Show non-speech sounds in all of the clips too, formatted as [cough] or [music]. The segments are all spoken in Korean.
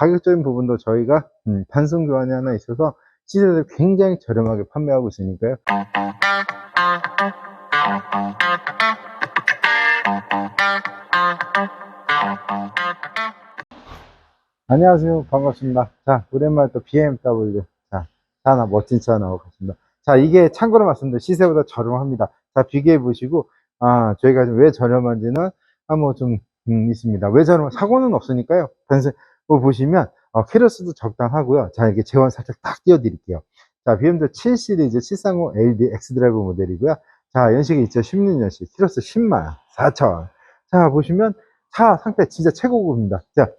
가격적인 부분도 저희가 음, 단순 교환이 하나 있어서 시세를 굉장히 저렴하게 판매하고 있으니까요. 안녕하세요. 반갑습니다. 자, 오랜만에 또 BMW. 자, 차 하나, 멋진 차 나오고 갔습니다. 자, 이게 참고로 말씀드려 시세보다 저렴합니다. 자, 비교해 보시고, 아, 저희가 좀왜 저렴한지는 한번 좀, 음, 있습니다. 왜 저렴, 사고는 없으니까요. 단순, 뭐 보시면, 어, 키로수도 적당하고요. 자, 이게 재원 살짝 딱 띄워드릴게요. 자, BMW 7 시리즈 730 LD X 드라이브 모델이고요. 자, 연식이 2016년식, 키로수 10만 4천. 자, 보시면, 차 상태 진짜 최고급입니다. 자,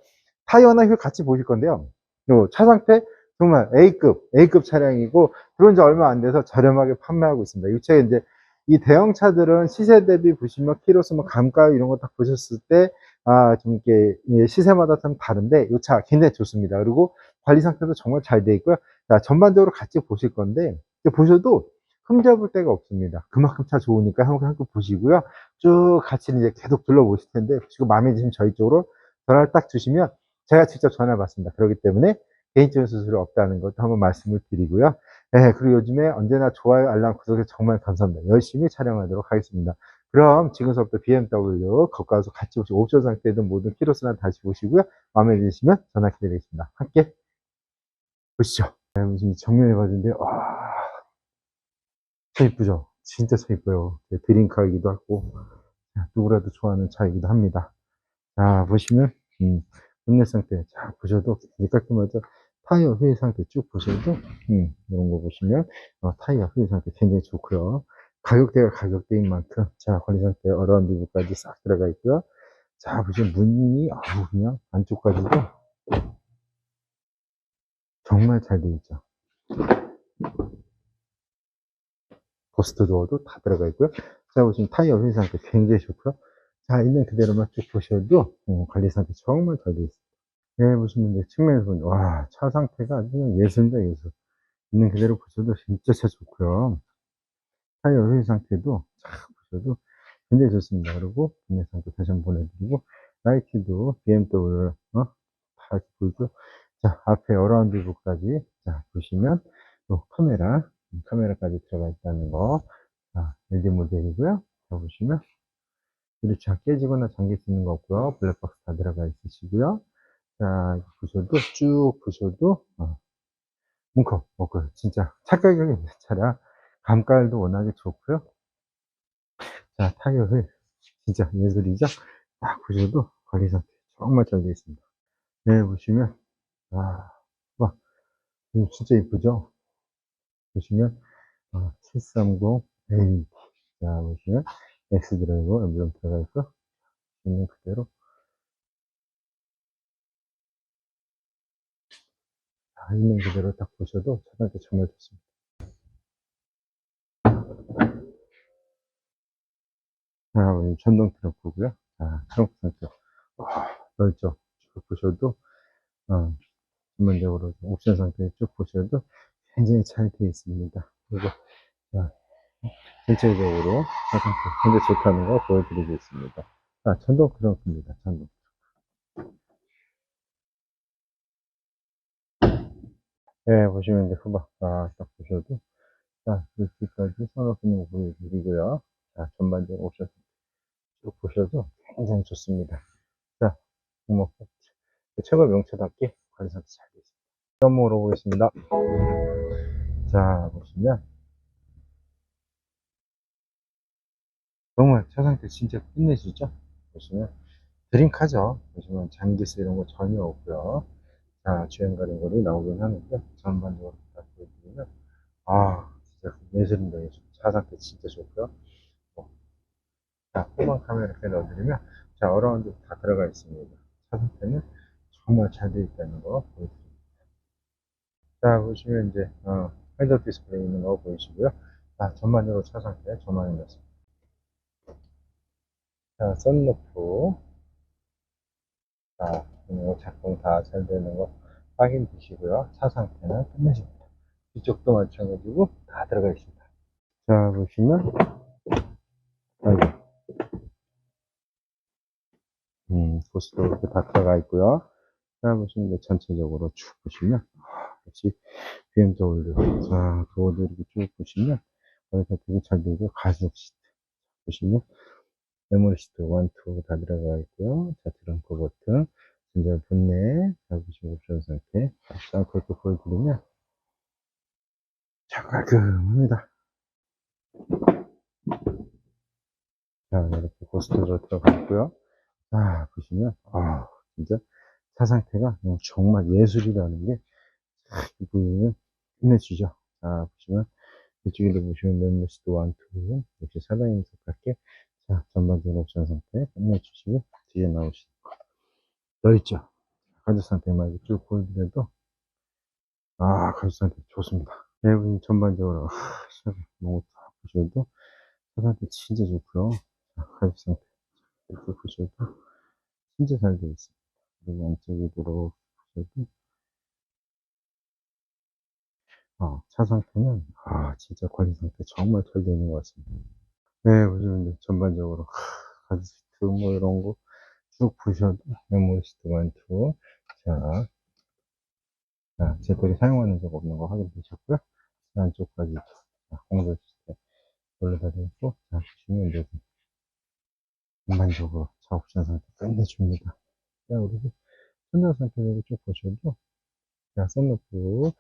타이어나 휠 같이 보실 건데요. 요차 상태 정말 A급, A급 차량이고 들어온 지 얼마 안 돼서 저렴하게 판매하고 있습니다. 이 차가 이제 이 대형 차들은 시세 대비 보시면 키로수 뭐 감가 이런 거딱 보셨을 때 아, 좀 이렇게 예, 시세마다 좀 다른데 이 차 굉장히 좋습니다. 그리고 관리 상태도 정말 잘 돼 있고요. 자, 전반적으로 같이 보실 건데 보셔도 흠잡을 데가 없습니다. 그만큼 차 좋으니까 한번 한번 보시고요. 쭉 같이 이제 계속 둘러보실 텐데 지금 마음에 드시면 저희 쪽으로 전화를 딱 주시면 제가 직접 전화 받습니다. 그렇기 때문에 개인적인 수수료 없다는 것도 한번 말씀을 드리고요. 네, 그리고 요즘에 언제나 좋아요, 알람, 구독에 정말 감사합니다. 열심히 촬영하도록 하겠습니다. 그럼 지금부터 BMW 거가서 같이 보시고 옵션 상태든 모든 키로수나 다시 보시고요. 마음에 드시면 전화 기다리겠습니다. 함께 보시죠. 네, 무슨 정면에 봤는데 와, 차 이쁘죠? 진짜 차 이뻐요. 네, 드림카이기도 하고 자, 누구라도 좋아하는 차이기도 합니다. 자 보시면 음, 본넷 상태 자 보셔도 깔끔하죠. 타이어 휠 상태 쭉 보셔도 음, 이런 거 보시면 어, 타이어 휠 상태 굉장히 좋고요. 가격대가 가격대인 만큼 자 관리 상태 어라운드 뷰까지 싹 들어가 있고요. 자 보시면 문이 아우 그냥 안쪽까지도 정말 잘 되어 있죠. 포스트 도어도 다 들어가 있고요. 자 보시면 타이어 휠 상태 굉장히 좋고요. 자 있는 그대로만 쭉 보셔도 어, 관리 상태 정말 잘 되어 있습니다. 네, 보시면 이제 측면에서 보면 와, 차 상태가 아주 예술입니다, 예술. 있는 그대로 보셔도 진짜 차 좋고요. 타이어 휠 상태도 쫙 보셔도 굉장히 좋습니다. 그리고 상태 다시 한번 보내드리고 라이트도 BMW 어? 다 보이고 자 앞에 어라운드 뷰까지 자 보시면 또 카메라 음, 카메라까지 들어가 있다는 거 자, LD 모델이고요. 자 보시면 유리창 깨지거나 잠길 수 있는 거 없고요. 블랙박스 다 들어가 있으시고요. 자, 보셔도 쭉 보셔도 어, 문컵 먹고요. 진짜 착가격이 있는 차라 감가율도 워낙에 좋고요. 자, 타이어를 진짜 예술이죠. 딱 보셔도 관리 상태 정말 잘 되어 있습니다. 네, 보시면 아, 와, 진짜 이쁘죠? 보시면 아, 730 AD 자, 보시면 X 드라이버 엠블럼 들어가 있고 있는 그대로 다 있는 그대로 딱 보셔도 차량이 정말 좋습니다. 자, 우리 전동 트렁크고요. 자, 트렁크 상태. 와, 넓죠? 쭉 보셔도, 어, 전반적으로 옵션 상태 쭉 보셔도 굉장히 잘 되어 있습니다. 그리고, 자, 전체적으로 차 상태 굉장히 좋다는 거 보여드리고 있습니다. 자, 전동 트렁크입니다. 전동. 네, 보시면 이제 후방 딱, 딱 보셔도, 자, 이렇게까지 선호하는 거 보여드리고요. 자, 전반적으로 옵션 쭉 보셔도 굉장히 좋습니다. 자, 뭐, 최고 명차답게 관리 상태 잘 되어 있습니다. 한번 물어보겠습니다. 자, 보시면, 정말 차 상태 진짜 끝내주죠? 보시면, 드림카죠? 보시면 장기스 이런 거 전혀 없고요. 자, 주행 가림거리 나오긴 하는데, 전반적으로 다 보여드리면, 아, 진짜 예술입니다, 예술. 차 상태 진짜 좋고요. 자, 후방 카메라 이렇게 넣어드리면, 자, 어라운드 다 들어가 있습니다. 차 상태는 정말 잘 되어 있다는 거 보여드립니다. 자, 보시면 이제, 어, 헤드업 디스플레이 있는 거 보이시고요. 자, 전반적으로 차 상태 전망이 났습니다. 자, 썬루프. 자, 이거 작동 다 잘 되는 거 확인 되시고요. 차 상태는 끝내십니다. 뒤쪽도 마찬가지고 다 들어가 있습니다. 자, 보시면, 아이고. 음, 보스도 이렇게 다 들어가 있고요. 자, 보시면 이제 전체적으로 쭉 보시면, 아, 역시 BMW. 자, 그거도 이렇게 쭉 보시면, 거기서 되게 잘 되고, 가죽 시트. 보시면, 메모리 시트 1, 2다 들어가 있고요. 자, 트렁크 버튼, 전자 본네, 자, 보시면 옵션 상태. 자, 그렇게 보여드리면, 자, 깔끔합니다. 자, 이렇게 고스트로 들어가 있고요. 자, 보시면, 아, 진짜 차 상태가 정말 예술이라는 게, 아, 이 부분은 끝내주죠. 자, 보시면, 이쪽에도 보시면 1, 2, 역시 사장님 속할게. 자, 전반적인 옵션 상태 끝내주시고, 뒤에 나오시는 거. 넓죠? 가죽 상태만 이렇게 쭉 보여드려도, 아, 가죽 상태 좋습니다. 내부 전반적으로, 하, [laughs] 너무 다 보셔도, 차 상태 진짜 좋고요. 자, 가죽 상태 이렇게 보셔도, 진짜 잘 되어 있습니다. 그리고 안쪽에 들어 보셔도, 어, 차 상태는, 아, 진짜 관리 상태 정말 잘 되어 있는 것 같습니다. 네, 이제 전반적으로, 하, 가죽 시트 뭐 이런 거 쭉 보셔도, 메모리 시트 1, 2. 자, 자, 제들이 사용하는 적 없는 거 확인되셨고요. 자, 안쪽까지, 자, 공조 시스템 올려다리고, 자, 보시면 이제, 전반적으로 자, 옵션 상태 끝내줍니다. 자, 그리고 천장 상태를 쭉 보셔도, 자, 썬루프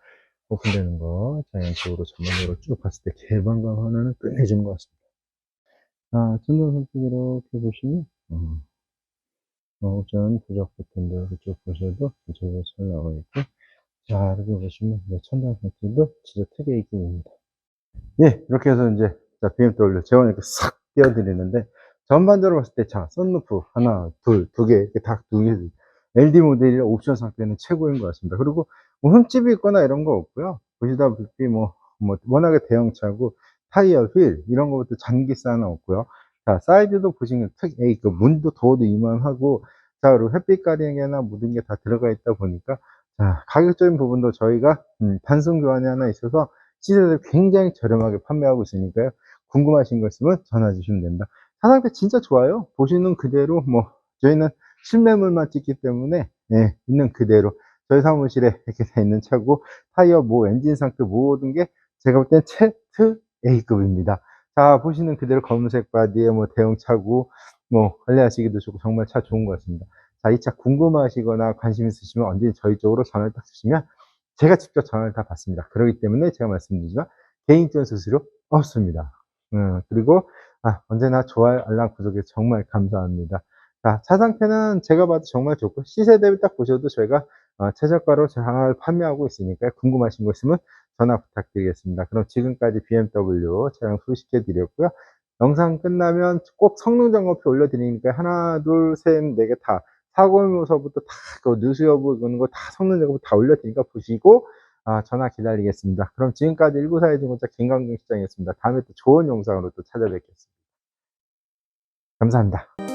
오픈되는 거, 자, 양쪽으로 전반적으로 쭉 봤을 때 개방감 하나는 끝내주는 것 같습니다. 자, 천장 상태 이렇게 보시면, 어, 어, 옵션 부적 버튼도 이쪽 보셔도 이쪽으로 잘 나와 있고, 자, 이렇게 보시면, 네, 천장 상태도 진짜 특이의 입구입니다. 예, 이렇게 해서 이제, 자, BMW 재원 이렇게 싹 띄워드리는데, 전반적으로 봤을 때, 자, 썬루프 하나, 둘, 두 개, 이렇게 다 두 개, LD 모델이 옵션 상태는 최고인 것 같습니다. 그리고 뭐 흠집이 있거나 이런 거 없고요. 보시다시피 뭐, 뭐, 워낙에 대형차고, 타이어, 휠, 이런 것부터 잔기사는 없고요. 자, 사이드도 보시면 특, 에이, 그 문도 도어도 이만하고, 자, 그리고 햇빛 가리개나 모든 게 다 들어가 있다 보니까, 자, 가격적인 부분도 저희가, 음, 단순 교환이 하나 있어서, 시세를 굉장히 저렴하게 판매하고 있으니까요. 궁금하신 거 있으면 전화 주시면 됩니다. 차 상태 진짜 좋아요. 보시는 그대로, 뭐, 저희는 실매물만 찍기 때문에, 예, 있는 그대로. 저희 사무실에 이렇게 돼 있는 차고, 타이어, 뭐, 엔진 상태 모든 게 제가 볼땐 최트 A급입니다. 자, 보시는 그대로 검은색 바디에 뭐 대형 차고, 뭐, 관리하시기도 좋고, 정말 차 좋은 것 같습니다. 자, 이 차 궁금하시거나 관심 있으시면 언제든 저희 쪽으로 전화를 딱 주시면 제가 직접 전화를 다 받습니다. 그렇기 때문에 제가 말씀드리지만 개인전 수수료 없습니다. 음, 그리고 아, 언제나 좋아요, 알람 구독해 정말 감사합니다. 자, 차 상태는 제가 봐도 정말 좋고 시세 대비 딱 보셔도 저희가 어, 최저가로 잘 판매하고 있으니까 궁금하신 거 있으면 전화 부탁드리겠습니다. 그럼 지금까지 BMW 차량 소개시켜 드렸고요. 영상 끝나면 꼭 성능 점검표 올려드리니까 하나, 둘, 셋, 네 개 다 사고면서부터 다 그 누수 여부 그런 거 다 성능 점검 다 올려드리니까 보시고 아, 전화 기다리겠습니다. 그럼 지금까지 1942 중고차 김광경 시장이었습니다. 다음에 또 좋은 영상으로 또 찾아뵙겠습니다. 감사합니다.